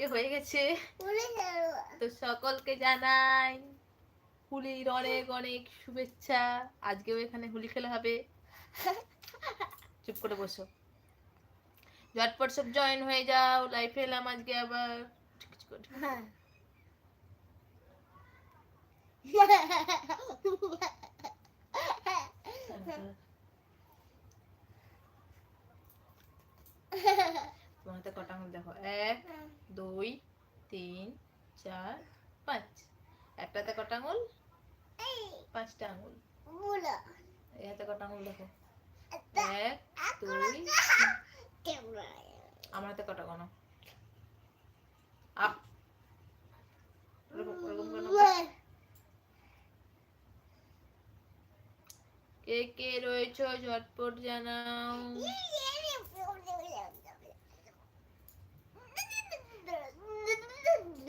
কালকে হয়ে গেছে। তো সকলকে জানাই হোলির অনেক অনেক শুভেচ্ছা। আজকেও এখানে হোলি খেলা হবে। চুপ করে বসো। ঝটপট সব জয়েন হয়ে যাও। লাইফে এলাম আজকে আবার। করে। তোমার হাতে কটা আঙুল দেখো? এক দুই তিন চার পাঁচ। একটাতে কটা আঙুল? পাঁচটা আঙুল। এই হাতে কটা আঙুল দেখো? এক দুই আমার হাতে কটা কোনো আপ কেন কে কে রয়েছো? ঝটপট জানাও।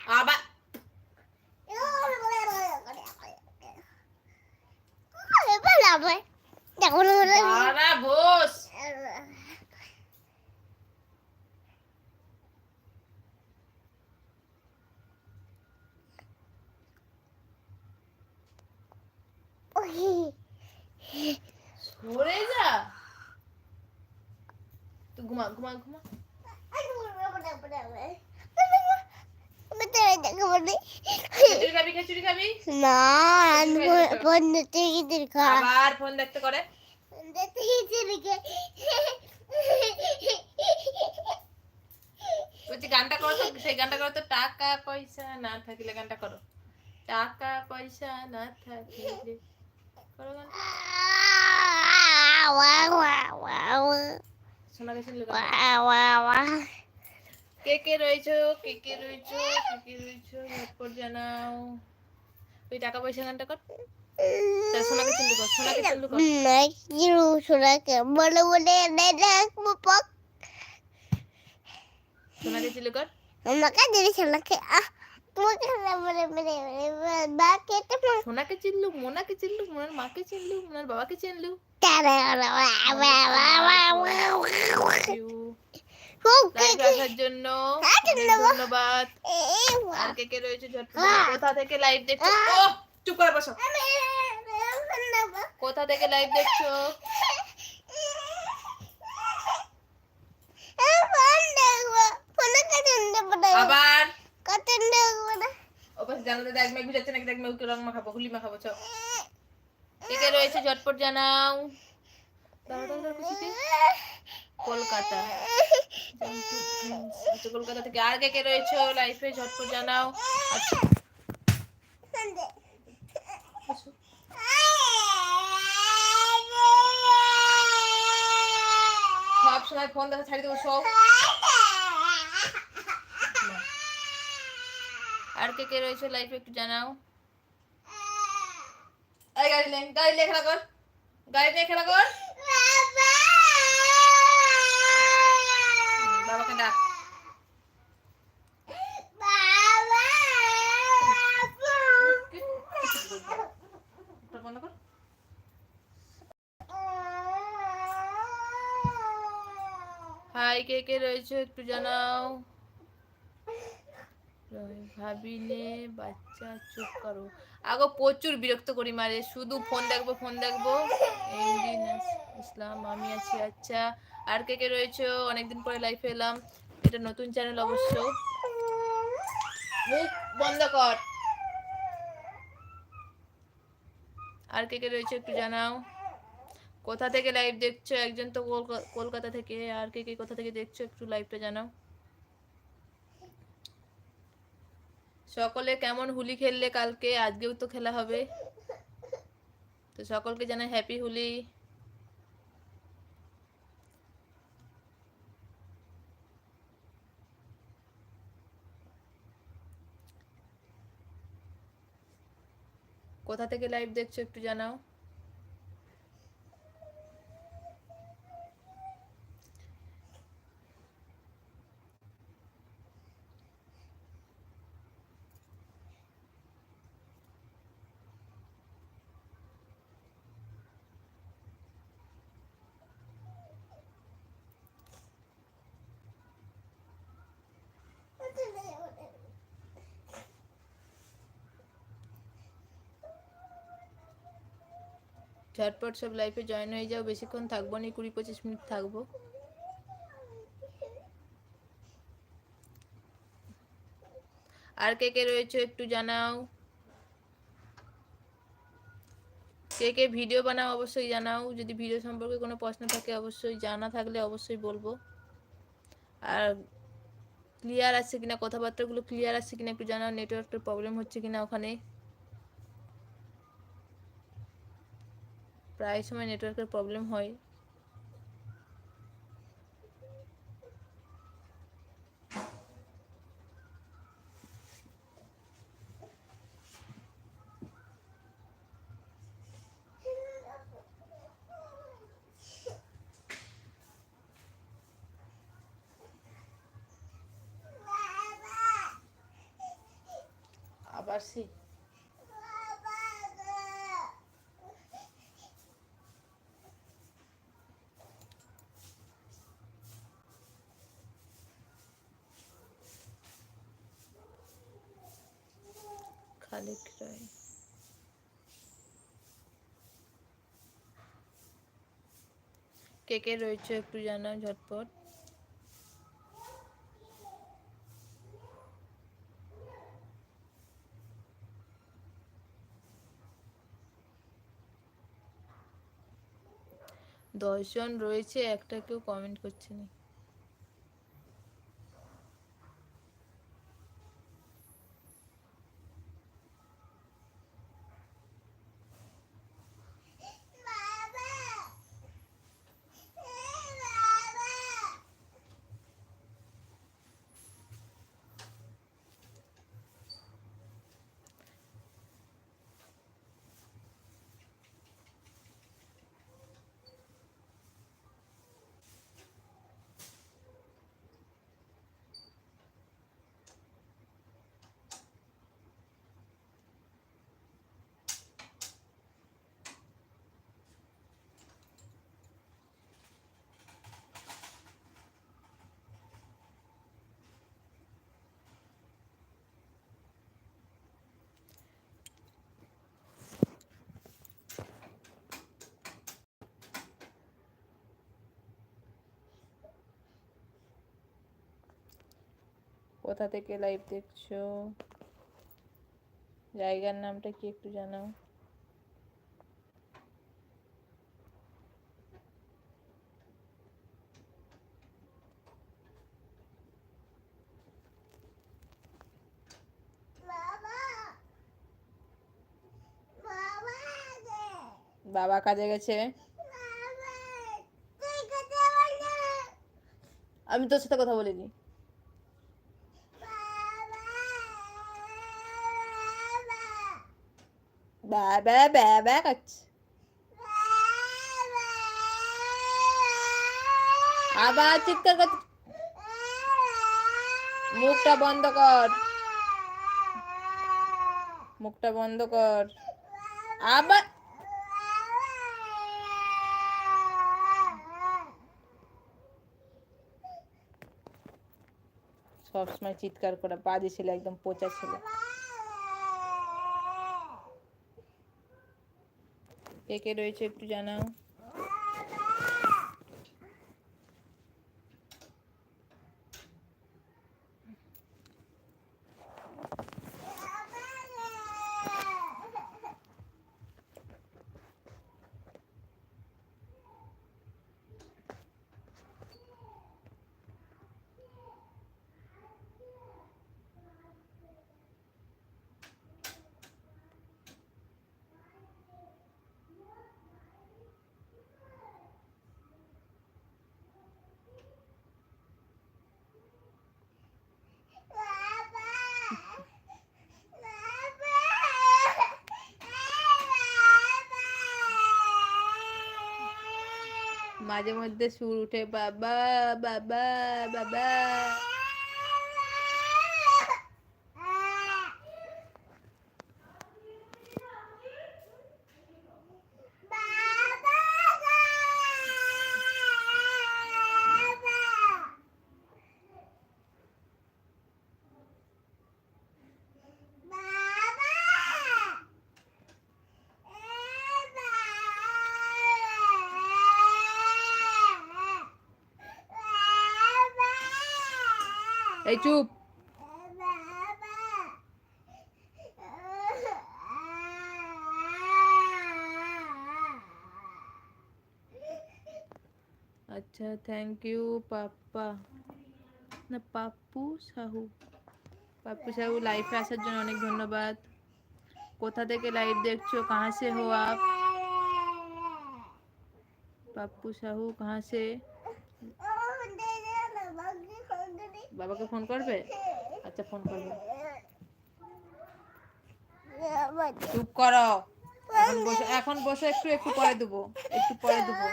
আবার দাঁড়া বস সরে যা তুই ঘুমা ঘুমা ফোন দেখতে করে বলছি গানটা করো তো সেই গানটা করো তো টাকা পয়সা না থাকলে গানটা করো টাকা পয়সা না থাকলে করো গানটা শোনা গেছিল কে কে রয়েছো? কে কে রয়েছো? কে কে রয়েছো? ঝটপট জানাও। ওই টাকা পয়সা গানটা কর। সোনাকে চিল্লু কর সোনাকে চিল্লু কর সোনাকে বলে বলে রাখব পক সোনাকে চিল্লু কর আমাকে দিবি সোনাকে আহ। সোনাকে চিল্লু মোনাকে চিল্লু মোনার মাকে চিল্লু মোনার বাবাকে আসার জন্য হ্যাঁ, ধন্যবাদ। ধন্যবাদ। আর কে কে রয়েছে? কোথা থেকে লাইভ দেখছ? চুপ করে বসো। কোথা থেকে লাইভ দেখছ? আবার। বুঝাচ্ছে নাকি রং মাখাবো হুলি মাখাবো কে রয়েছে? জানাও? কলকাতা। আচ্ছা কলকাতা থেকে আর কে কে রয়েছে লাইফে জানাও। আচ্ছা। সব সময় ফোন দেখা ছাড়ি দেবো সব আর কে কে রয়েছে লাইফে একটু জানাও। এই গাড়ি নে গাড়ি নিয়ে খেলা কর। গাড়ি নিয়ে খেলা কর। হাই কে কে রয়েছে একটু জানাও। ভাবিনে বাচ্চা চুপ করো। আগো প্রচুর বিরক্ত করি মারে, শুধু ফোন দেখব ফোন দেখব। ইসলাম, আমি আছি আচ্ছা। আর কে কে রয়েছে? অনেকদিন পরে লাইফে এলাম। এটা নতুন চ্যানেল অবশ্য। মুখ বন্ধ কর। আর কে কে রয়েছে একটু জানাও। কোথা থেকে লাইভ দেখছ? একজন তো কলকা- কলকাতা থেকে। আর কে কে কোথা থেকে দেখছ? একটু লাইভটা জানাও। সকলে কেমন হোলি খেললে কালকে? আজকেও তো খেলা হবে। তো সকলকে জানাই হ্যাপি হোলি। কোথা থেকে লাইভ দেখছ একটু জানাও। ঝটপট সব লাইফে জয়েন হয়ে যাও, বেশিক্ষণ থাকব না, কুড়ি পঁচিশ মিনিট থাকব। আর কে কে রয়েছে একটু জানাও। কে কে ভিডিও বানাও অবশ্যই জানাও, যদি ভিডিও সম্পর্কে কোনো প্রশ্ন থাকে অবশ্যই, জানা থাকলে অবশ্যই বলব। আর ক্লিয়ার আসছে কিনা, কথাবার্তাগুলো ক্লিয়ার আসছে কিনা একটু জানাও নেটওয়ার্কের প্রবলেম হচ্ছে কিনা ওখানে। প্রায় সময় নেটওয়ার্কের প্রবলেম হয়। আবার সেই খালিক রায়। কে কে রয়েছে একটু জানাও ঝটপট। দশজন রয়েছে, একটা কেউ কমেন্ট করছে না। কোথা থেকে লাইভ দেখছ? জায়গার নামটা কি একটু জানাও। বাবা! কাজে গেছে? আমি তোর সাথে কথা বলিনি। বাবা বাবা করছে। আবার চিৎকার করছে। মুখটা বন্ধ কর। মুখটা বন্ধ কর। আবার সবসময় চিৎকার করা, বাজে ছেলে, একদম পচা ছেলে। কে কে রয়েছে একটু জানাও। মাঝে মধ্যে সুর উঠে বাবা বাবা বাবা। এই চুপ আচ্ছা থ্যাংক ইউ পাপ্পা না পাপ্পু সাহু পাপ্পু সাহু লাইফে আসার জন্য অনেক ধন্যবাদ কোথা থেকে লাইভ দেখছ কাহা সে হো আপ পাপ্পু সাহু কাহা সে বাবাকে ফোন করবে? আচ্ছা ফোন করবে। চুপ করো। এখন বসে এখন বসে একটু একটু পরে দেবো, একটু পরে দেবো।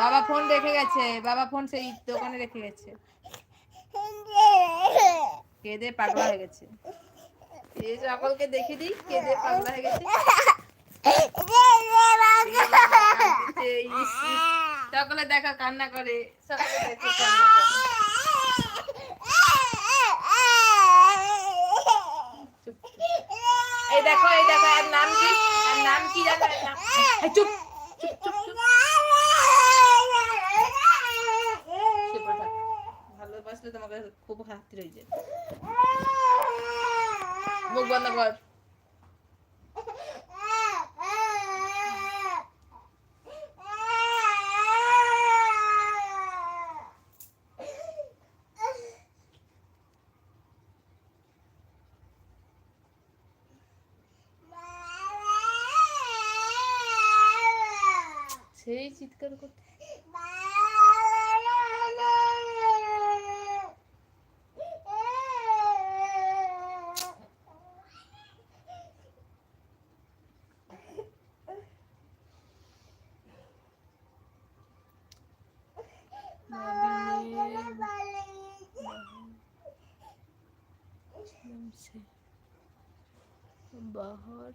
বাবা ফোন রেখে গেছে, বাবা ফোন সেই দোকানে রেখে গেছে। কেঁদে পাগলা হয়ে গেছে। এই সকলকে দেখে দিই, কেঁদে পাগলা হয়ে গেছে। সকলে দেখা, কান্না করে, সকলে দেখো কান্না করে চুপ, চুপ। এই দেখো এই দেখো এর নাম কি এর নাম কি জানো এর নাম এই চুপ চুপ ভালোবাসলে তোমাকে খুব হাতি রয়ে যায় মুখ বন্ধ কর। से। बाहर।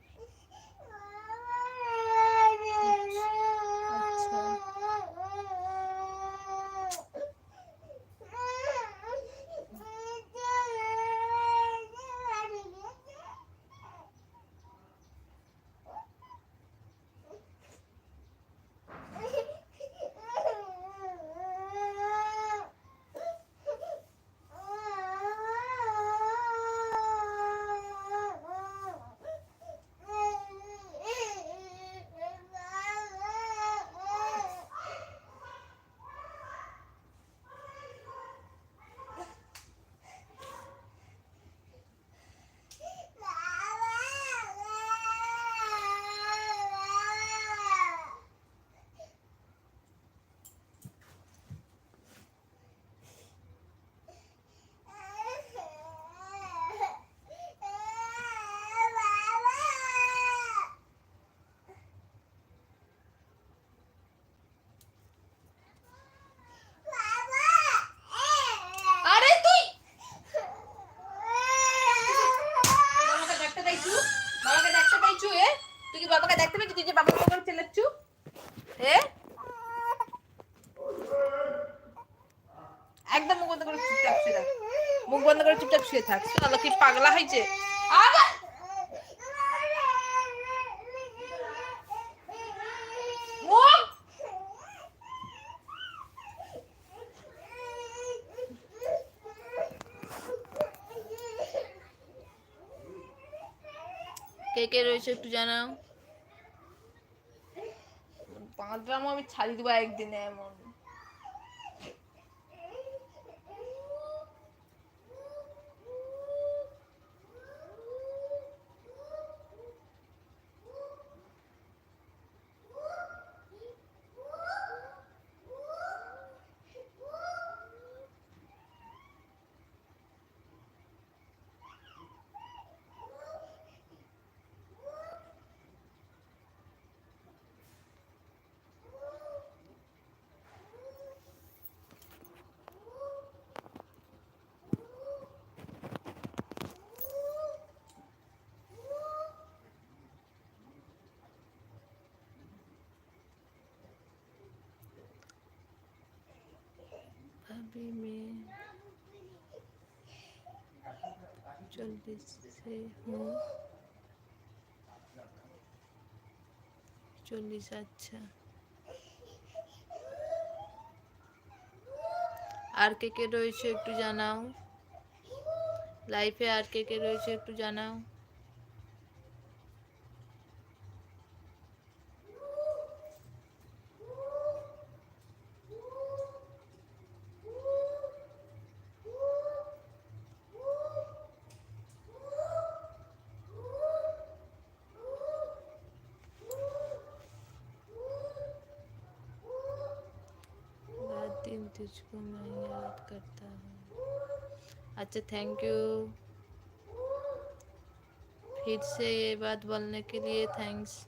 তুই কি বাবাকে দেখতে পাইছু তুই যে বাবা বাবার করে চেল্লাচ্ছু? এ একদম মুখ বন্ধ করে চুপচাপ শুয়ে থাক। মুখ বন্ধ করে চুপচাপ শুয়ে থাক। কি পাগলা হয়েছে আবার মুখ কে একটু জানাও। পাঁচটামো আমি ছাড়ি দেবো একদিনে এমন। প্রেমে চল্লিশে হুম চল্লিশ আচ্ছা আর কে কে রয়েছে একটু জানাও লাইফে আর কে কে রয়েছে একটু জানাও दिन तुझको मैं याद करता हूँ। अच्छा थैंक यू फिर से ये बात बोलने के लिए थैंक्स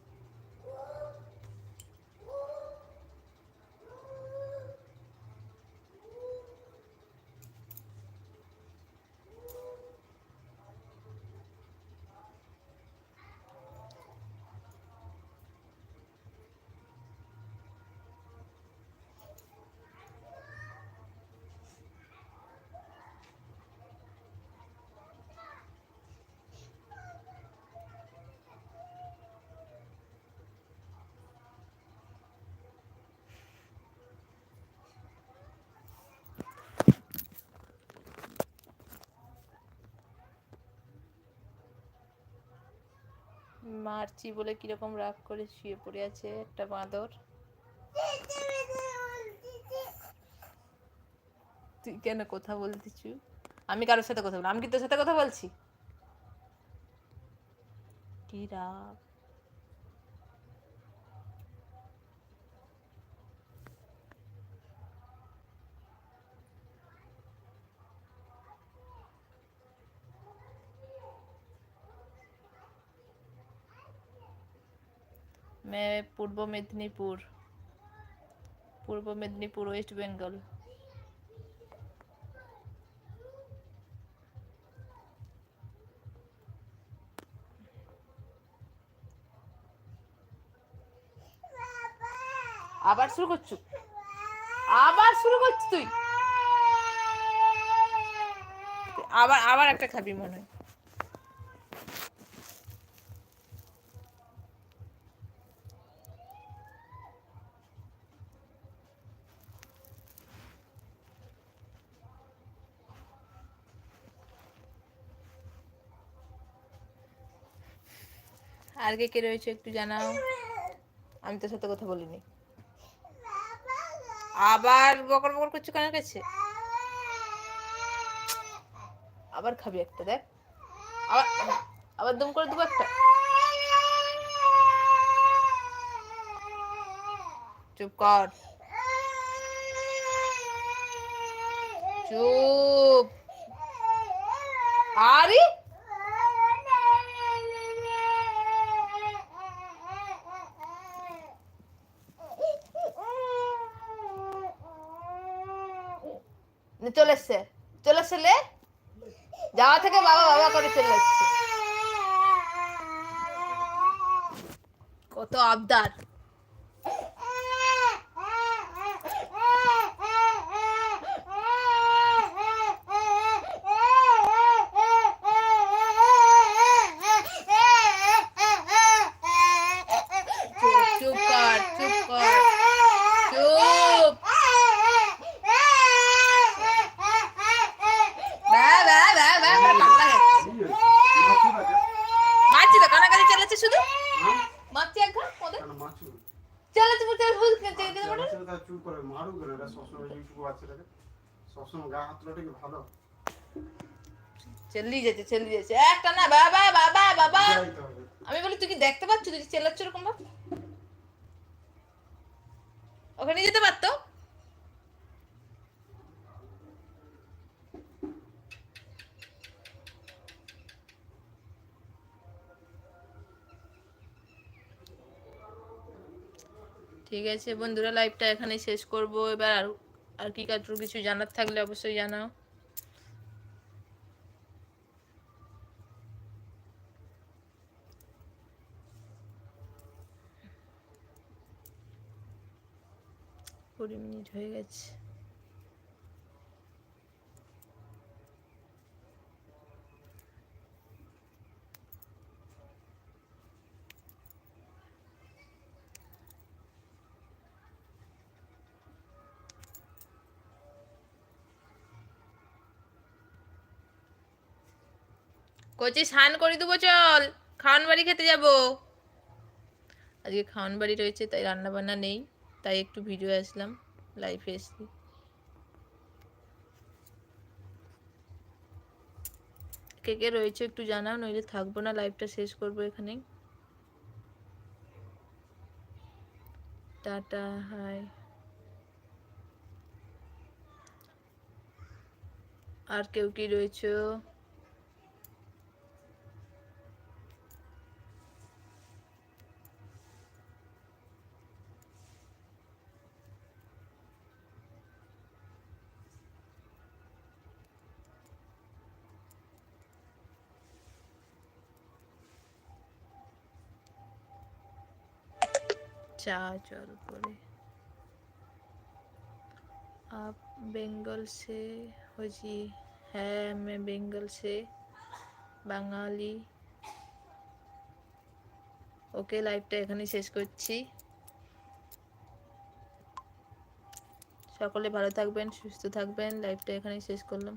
মারছি বলে কীরকম রাগ করে শুয়ে পড়ে আছে একটা বাঁদর। তুই কেন কথা বলতেছু আমি কারোর সাথে কথা বলি আমি কি তোর সাথে কথা বলছি? কি রাগ? পূর্ব মেদিনীপুর পূর্ব মেদিনীপুর ওয়েস্ট বেঙ্গল আবার শুরু করছু? আবার শুরু করছিস তুই? আবার আবার একটা খাবি মনে হয়। আর কে কে রয়েছে একটু জানাও। আমি তোর সাথে কথা বলিনি। আবার বকর বকর করছ কানের কাছে? আবার খাবি একটা, দেখ। আবার আবার দম করে দেবো একটা। চুপ কর। চুপ। আরে! চলে এসছে। চলে এসছে লে। যাওয়া থেকে বাবা বাবা করে চলে এসছে। কত আবদার চুপ চুপ কর চুপ কর চুপ ব্যা ব্যা ব্যা ব্যা করে পাগলা হচ্ছে মারছি তো কানাকানি চালাচ্ছে শুধু মারছি এক ঘা ওদের চালাচ্ছে বলতে হুল খেতে খেতে বলে চুপ করে মারু করে এটা সবসময় ইউটিউব বাচ্চাটাকে। সবসময় গা হাত তোলাটা কি ভালো? চেল্লি যেতে যেতে একটা না বাবা বাবা বাবা! আমি বলি তুই কি দেখতে পাচ্ছ? তুই চেল্লাচ্ছ এরকম ভাব? ওখানে যেতে পারতো? ঠিক আছে, বন্ধুরা লাইভটা এখানে শেষ করব। এবার আর আর কি কাটুর কিছু জানার থাকলে অবশ্যই জানাও। কুড়ি মিনিট হয়ে গেছে। কচি স্নান করে দেবো, চল। খাওয়ান বাড়ি খেতে যাব। আজকে খাওয়ান বাড়ি রয়েছে, তাই রান্না বান্না নেই, তাই একটু ভিডিও আসলাম লাইফে এসছি। কে কে রয়েছে একটু জানাও, নইলে থাকব না লাইভটা শেষ করব এখানে। Tata, high. আর কেউ কি রয়েছে? চা জল করে आप बेंगल से हो जी है मैं बेंगल से বাঙালি ওকে লাইভটা এখানেই শেষ করছি সকলে ভালো থাকবেন সুস্থ থাকবেন লাইভটা এখানেই শেষ করলাম